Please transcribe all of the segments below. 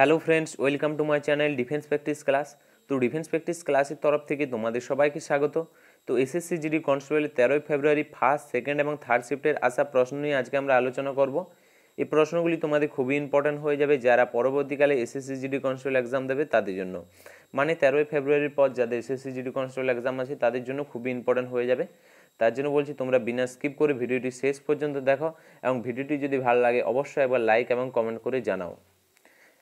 Hello friends, welcome to my channel defence practice class. তো defence practice ক্লাসের তরফ থেকে তোমাদের সবাইকে স্বাগত। তো এসএসসি জিডি কনস্টেবলের তেরোই ফেব্রুয়ারি ফার্স্ট সেকেন্ড এবং থার্ড শিফটের আসা প্রশ্ন নিয়ে আজকে আমরা আলোচনা করব। এই প্রশ্নগুলি তোমাদের খুবই ইম্পর্ট্যান্ট হয়ে যাবে যারা পরবর্তীকালে এসএসসি জিডি কনস্টেবল এক্সাম দেবে তাদের জন্য। মানে তেরোই ফেব্রুয়ারির পর যাদের এসএসসি জিডি কনস্টেবল এক্সাম আছে তাদের জন্য খুবই ইম্পর্ট্যান্ট হয়ে যাবে। তার জন্য বলছি তোমরা বিনা স্কিপ করে ভিডিওটি শেষ পর্যন্ত দেখো এবং ভিডিওটি যদি ভালো লাগে অবশ্যই একবার লাইক এবং কমেন্ট করে জানাও।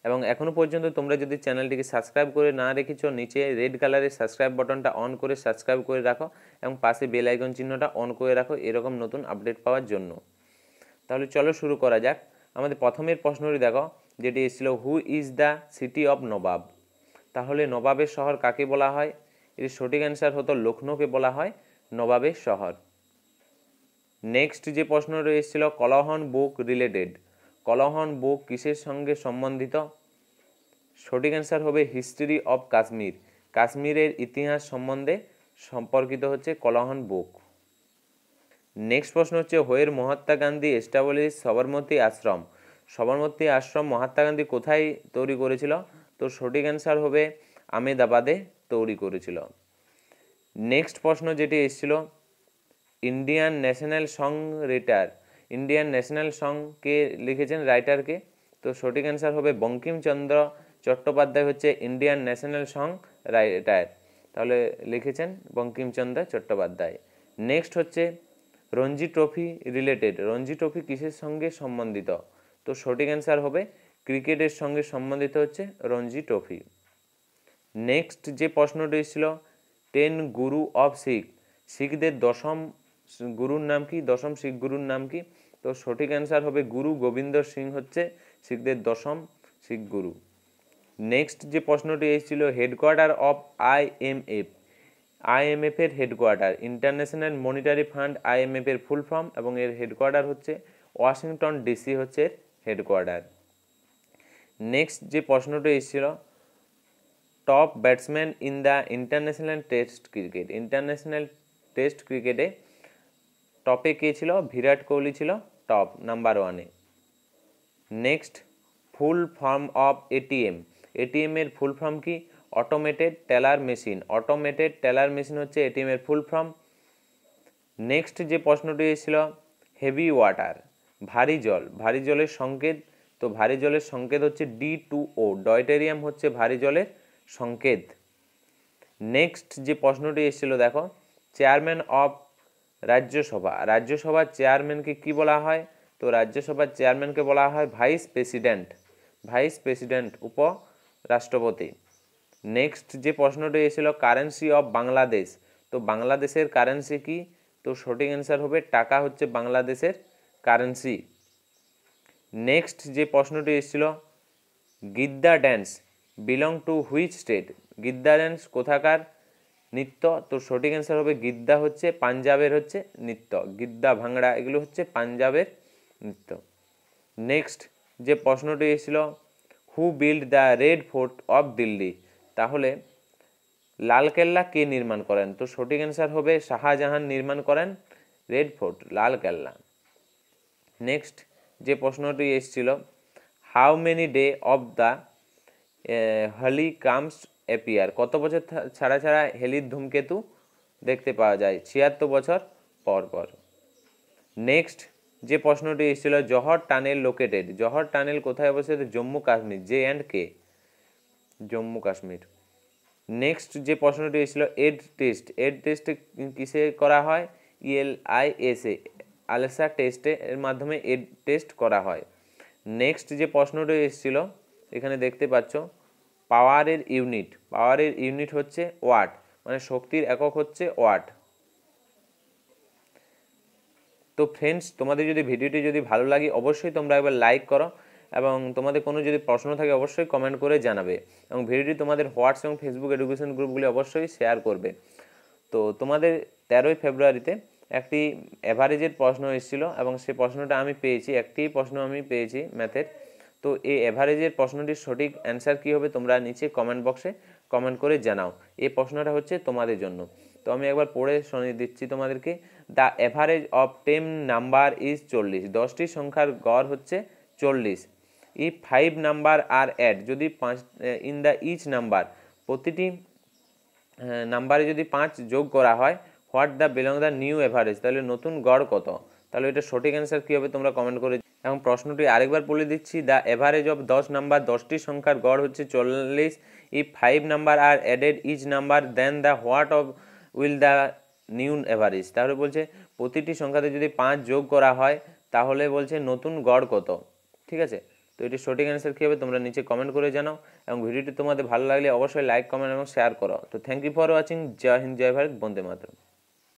এবং এখনও পর্যন্ত তোমরা যদি চ্যানেলটিকে সাবস্ক্রাইব করে না রেখেছ, নিচে রেড কালারের সাবস্ক্রাইব বাটনটা অন করে সাবস্ক্রাইব করে রাখো এবং পাশে বেল আইকন চিহ্নটা অন করে রাখো এরকম নতুন আপডেট পাওয়ার জন্য। তাহলে চলো শুরু করা যাক। আমাদের প্রথমের প্রশ্নটি দেখো, যেটি এসেছিল who is the city of nawab তাহলে নবাবের শহর কাকে বলা হয়? এর সঠিক অ্যান্সার হতো লখনৌকে বলা হয় নবাবের শহর। নেক্সট যে প্রশ্ন রয়েছিল Kalhana book related Kalhana book কিসের সঙ্গে সম্বন্ধিত? সঠিক অ্যান্সার হবে হিস্ট্রি অফ কাশ্মীর। কাশ্মীরের ইতিহাস সম্বন্ধে সম্পর্কিত হচ্ছে কলহন বুক। নেক্সট প্রশ্ন হচ্ছে, হোয়ের মহাত্মা গান্ধী এস্টাবলিশ সবরমতী আশ্রম। সবরমতী আশ্রম মহাত্মা গান্ধী কোথায় তৈরি করেছিল? তো সঠিক অ্যান্সার হবে আমেদাবাদে তৈরি করেছিল। নেক্সট প্রশ্ন যেটি এসেছিল Indian national song writer Indian national song কে লিখেছেন রাইটারকে তো সঠিক অ্যান্সার হবে বঙ্কিমচন্দ্র চট্টোপাধ্যায় হচ্ছে ইন্ডিয়ান ন্যাশনাল সং রাইটার তাহলে লিখেছেন বঙ্কিমচন্দ্র চট্টোপাধ্যায়। নেক্সট হচ্ছে Ranji trophy related Ranji trophy কিসের সঙ্গে সম্বন্ধিত? তো সঠিক অ্যান্সার হবে, ক্রিকেটের সঙ্গে সম্বন্ধিত হচ্ছে রঞ্জি ট্রফি। নেক্সট যে প্রশ্নটি ছিল টেন গুরু অফ শিখ শিখদের দশম গুরুর নাম কি? দশম শিখ গুরুর নাম কি? তো সঠিক অ্যান্সার হবে, গুরু গোবিন্দ সিং হচ্ছে শিখদের দশম শিখ গুরু। নেক্সট যে প্রশ্নটি এসেছিল হেডকোয়ার্টার অফ আইএমএফ আইএমএফ এর headquarter international monetary fund IMF এর ফুল ফর্ম এবং এর হেডকোয়ার্টার হচ্ছে ওয়াশিংটন ডিসি হচ্ছে হেডকোয়ার্টার নেক্সট যে প্রশ্নটি এসেছিল top batsman in the international test cricket international test ক্রিকেটে টপে কে ছিল? বিরাট কোহলি ছিল টপ নাম্বার ওয়ানে next full form of ATM ATM এর ফুল ফর্ম কি? Automated teller machine automated teller machine হচ্ছে এটিএম এর ফুল ফর্ম নেক্সট যে প্রশ্নটি এসেছিল হেভি ওয়াটার ভারী জল। ভারী জলের সংকেত, তো ভারী জলের সংকেত হচ্ছে ডি টু ও ডয়টেরিয়াম হচ্ছে ভারী জলের সংকেত। নেক্সট যে প্রশ্নটি এসেছিল, দেখো চেয়ারম্যান অফ রাজ্যসভা। রাজ্যসভার চেয়ারম্যানকে কি বলা হয়? তো রাজ্যসভার চেয়ারম্যানকে বলা হয় ভাইস প্রেসিডেন্ট ভাইস প্রেসিডেন্ট উপ রাষ্ট্রপতি। নেক্সট যে প্রশ্নটি এসেছিল কারেন্সি অফ বাংলাদেশ তো বাংলাদেশের কারেন্সি কি? তো সঠিক অ্যান্সার হবে, টাকা হচ্ছে বাংলাদেশের কারেন্সি নেক্সট যে প্রশ্নটি এসেছিল, Giddha dance belong to which state Giddha dance কোথাকার? নৃত্য। তো সঠিক অ্যান্সার হবে, গিদ্দা হচ্ছে, পাঞ্জাবের হচ্ছে নৃত্য। গিদ্দা ভাংড়া এগুলো হচ্ছে পাঞ্জাবের নৃত্য। নেক্সট যে প্রশ্নটি এসেছিল who build the red fort of Delhi তাহলে লালকেল্লা কে নির্মাণ করেন? তো সঠিক অ্যান্সার হবে শাহজাহান নির্মাণ করেন রেড ফোর্ট লালকেল্লা নেক্সট যে প্রশ্নটি এসেছিল how many day of the Halley comets appear কত বছর ছাড়া ছাড়া হেলির ধূমকেতু দেখতে পাওয়া যায়? ছিয়াত্তর বছর পর পর। নেক্সট যে প্রশ্নটি এসেছিল, Jawahar tunnel located Jawahar tunnel কোথায় অবস্থিত? Jammu Kashmir. J and K? Jammu Kashmir. Next যে প্রশ্নটি এসেছিল, এড টেস্ট। এড টেস্ট কিসে করা হয়? E L I S A ELISA টেস্টে এর মাধ্যমে এড টেস্ট করা হয়। নেক্সট যে প্রশ্নটি এসেছিল, এখানে দেখতে পাচ্ছ, পাওয়ারের ইউনিট। পাওয়ারের ইউনিট হচ্ছে ওয়াট। মানে শক্তির একক হচ্ছে ওয়াট। তো ফ্রেন্ডস তোমাদের যদি ভিডিওটি যদি ভালো লাগে, অবশ্যই তোমরা একবার লাইক করো এবং তোমাদের কোনো যদি প্রশ্ন থাকে, অবশ্যই কমেন্ট করে জানাবে এবং ভিডিওটি তোমাদের হোয়াটস এবং ফেসবুক এডুকেশন গ্রুপগুলি অবশ্যই শেয়ার করবে। তো তোমাদের তেরোই ফেব্রুয়ারিতে একটি অ্যাভারেজের প্রশ্ন এসেছিল এবং সেই প্রশ্নটা আমি পেয়েছি, একটি প্রশ্ন আমি পেয়েছি ম্যাথের তো এই অ্যাভারেজের প্রশ্নটির সঠিক অ্যান্সার কী হবে তোমরা নিচে কমেন্ট বক্সে কমেন্ট করে জানাও। এই প্রশ্নটা হচ্ছে তোমাদের জন্য। তো আমি একবার পড়ে শুনিয়ে দিচ্ছি তোমাদেরকে। The average of ten number is চল্লিশ। দশটি সংখ্যার গড় হচ্ছে চল্লিশ। If five number are add যদি পাঁচ ইন দ্য ইচ নাম্বার প্রতিটি নাম্বারে যদি পাঁচ যোগ করা হয় what the belong the new average তাহলে নতুন গড় কত? তাহলে এটা সঠিক অ্যান্সার কী হবে তোমরা কমেন্ট করে এবং প্রশ্নটি আরেকবার বলে দিচ্ছি, দ্য এভারেজ অফ দশ নাম্বার দশটি সংখ্যার গড় হচ্ছে চল্লিশ। If five number are added each number then the what of will the new average তাহলে বলছে, প্রতিটি সংখ্যাতে যদি পাঁচ যোগ করা হয়, তাহলে বলছে নতুন গড় কত? ঠিক আছে? তো এটি সঠিক অ্যান্সার কী হবে তোমরা নিচে কমেন্ট করে জানাও এবং ভিডিওটি তোমাদের ভালো লাগলে অবশ্যই লাইক কমেন্ট এবং শেয়ার করো। তো থ্যাংক ইউ ফর ওয়াচিং জয় হিন্দ, জয় ভারত, বন্দে মাতরম।